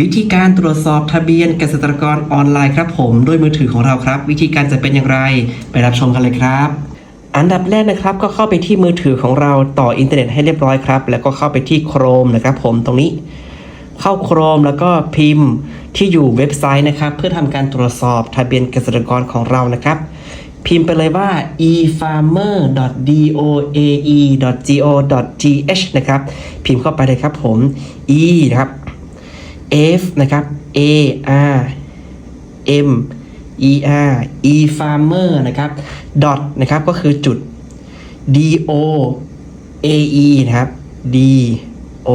วิธีการตรวจสอบทะเบียนเกษตรกรออนไลน์ครับผมด้วยมือถือของเราครับ วิธีการจะเป็นอย่างไรไปรับชมกันเลยครับอันดับแรกนะครับก็เข้าไปที่มือถือของเราต่ออินเทอร์เน็ตให้เรียบร้อยครับ แล้วก็เข้าไปที่ Chrome นะครับผมตรงนี้ เข้า Chrome แล้วก็พิมพ์ที่อยู่เว็บไซต์นะครับ เพื่อทำการตรวจสอบทะเบียนเกษตรกรของเรานะครับ พิมพ์ไปเลยว่า efarmer.doae.go.th นะครับ พิมพ์เข้าไปเลยครับผม e นะครับ f นะครับ a r m e r e farmer นะครับ dot นะครับก็คือจุด d o a e นะครับ d o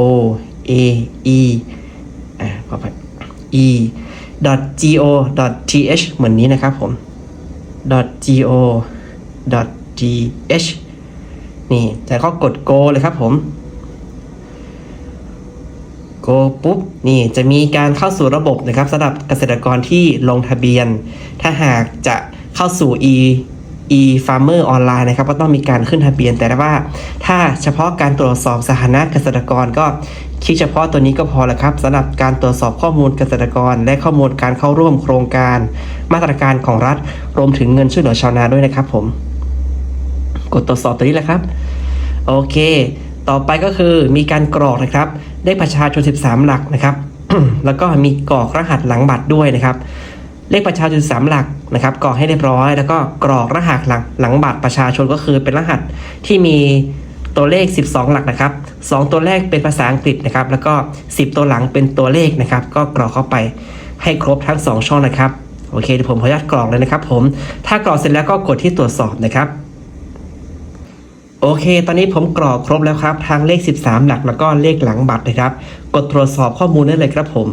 a e อ่าต่อไป e dot g o dot t h เหมือนนี้นะครับผม dot g o dot g h นี่แล้วก็กด go เลยครับผม go ปุ๊บนี่จะมีการเข้าสู่ระบบนะครับสำหรับเกษตรกรที่ลงทะเบียน ถ้าหากจะเข้าสู่ e e farmer ออนไลน์นะครับก็ต้องมีการขึ้นทะเบียน แต่ว่า ถ้าเฉพาะการตรวจสอบสถานะเกษตรกรก็คลิกเฉพาะตัวนี้ก็พอแล้วครับสำหรับการตรวจสอบข้อมูลเกษตรกร และข้อมูลการเข้าร่วมโครงการ มาตรการของรัฐรวมถึงเงินช่วยเหลือชาวนาด้วยนะครับผม กดตรวจสอบตัวนี้แหละครับ โอเค ต่อไปก็คือมีการกรอกนะครับ ได้ประชาชน 13 หลักนะครับ แล้วก็มีกรอกรหัสหลังบัตรด้วยนะครับ เลขประชาชน 13 หลักนะครับกรอกให้เรียบร้อย แล้วก็กรอกรหัสหลังหลังบัตรประชาชนก็คือเป็นรหัสที่มีตัวเลข 12 หลักนะครับ 2 ตัวแรกเป็นภาษาอังกฤษนะครับ แล้วก็ 10 ตัวหลังเป็นตัวเลขนะครับ ก็กรอกเข้าไปให้ครบทั้ง 2 ช่องนะครับ โอเคเดี๋ยวผมขออนุญาตกรอกเลยนะครับผม ถ้ากรอกเสร็จแล้วก็กดที่ตรวจสอบนะครับ โอเค ตอนนี้ผมกรอกครบแล้วครับทางเลข 13 หลักแล้วก็เลขหลังบัตรนะครับ กดตรวจสอบข้อมูลได้เลยครับผม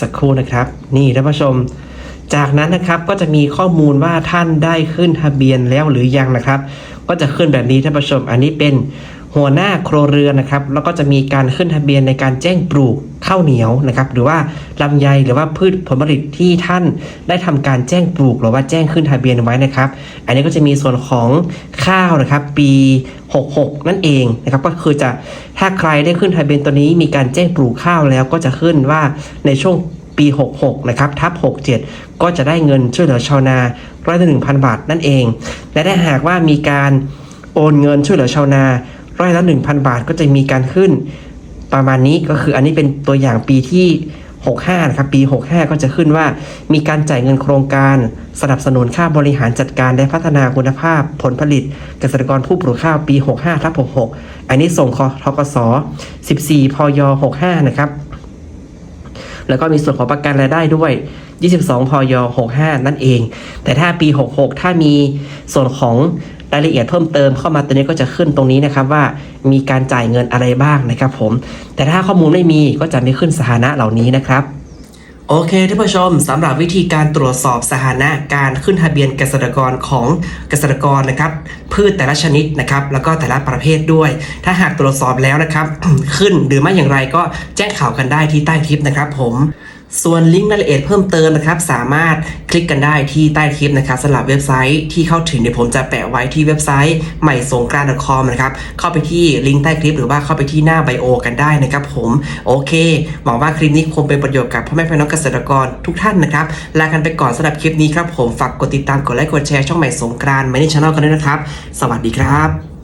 สักครู่นะครับ นี่ท่านผู้ชม จากนั้นนะครับก็จะมีข้อมูลว่าท่านได้ขึ้นทะเบียนแล้วหรือยังนะครับ ก็จะขึ้นแบบนี้ท่านผู้ชม อันนี้เป็น หัวหน้าครัวเรือนนะครับแล้วก็จะมีการขึ้นทะเบียนในการแจ้งปลูกข้าวเหนียวนะครับหรือว่าลำไยหรือว่าพืชผลผลิตที่ท่านได้ทำการแจ้งปลูกหรือว่าแจ้งขึ้นทะเบียนไว้นะครับ อันนี้ก็จะมีส่วนของข้าวนะครับ ปี 66 นั่นเองนะครับก็คือจะถ้าใครได้ขึ้นทะเบียนตัวนี้มีการแจ้งปลูกข้าวแล้วก็จะขึ้นว่าในช่วงปี 66 นะครับ ทับ 67 ก็จะได้เงินช่วยเหลือชาวนาร้อยละ1,000บาทนั่นเอง และถ้าหากว่ามีการโอนเงินช่วยเหลือชาวนา ร้อยละ 1,000 บาทก็จะมีการขึ้น ประมาณนี้ก็คืออันนี้เป็นตัวอย่างปีที่ 65นะครับปี 65 ก็จะขึ้นว่า มีการจ่ายเงินโครงการ สนับสนุนค่าบริหารจัดการและพัฒนาคุณภาพ ผลผลิต เกษตรกรผู้ปลูกข้าวปี 65ทับ66 อันนี้ส่งคทกส14พย65 นะครับแล้วก็มีส่วนของประกันรายได้ด้วย 22 พย 65 นั่นเอง แต่ถ้าปี 66 ถ้ามีส่วนของ รายละเอียดเพิ่มเติมเข้ามาตัวนี้ก็จะขึ้นตรงนี้นะครับว่ามีการจ่ายเงินอะไรบ้างนะครับผม แต่ถ้าข้อมูลไม่มีก็จะไม่ขึ้นสถานะเหล่านี้นะครับโอเคท่านผู้ชมสำหรับวิธีการตรวจสอบสถานะการขึ้นทะเบียนเกษตรกรของเกษตรกรนะครับ พืชแต่ละชนิดนะครับ แล้วก็แต่ละประเภทด้วย ถ้าหากตรวจสอบแล้วนะครับ ขึ้นหรือไม่อย่างไรก็แจ้งข่าวกันได้ที่ใต้คลิปนะครับผม ส่วนลิงก์รายละเอียดเพิ่มเติมนะครับสามารถคลิกกันได้ที่ใต้คลิปนะครับสำหรับเว็บไซต์ที่เข้าถึงเดี๋ยวผมจะแปะไว้ที่เว็บไซต์ใหม่สงกรานต์ .com นะครับเข้าไปที่ลิงก์ใต้คลิปหรือว่าเข้าไปที่หน้าไบโอกันได้นะครับผมโอเคหวังว่าคลิปนี้คงเป็นประโยชน์กับพ่อแม่พี่น้องเกษตรกรทุกท่านนะครับลากันไปก่อนสำหรับคลิปนี้ครับผมฝากกดติดตามกดไลค์กดแชร์ช่องใหม่สงกรานต์ไม่ได้ช n แนลกันด้วยนะครับ สวัสดีครับ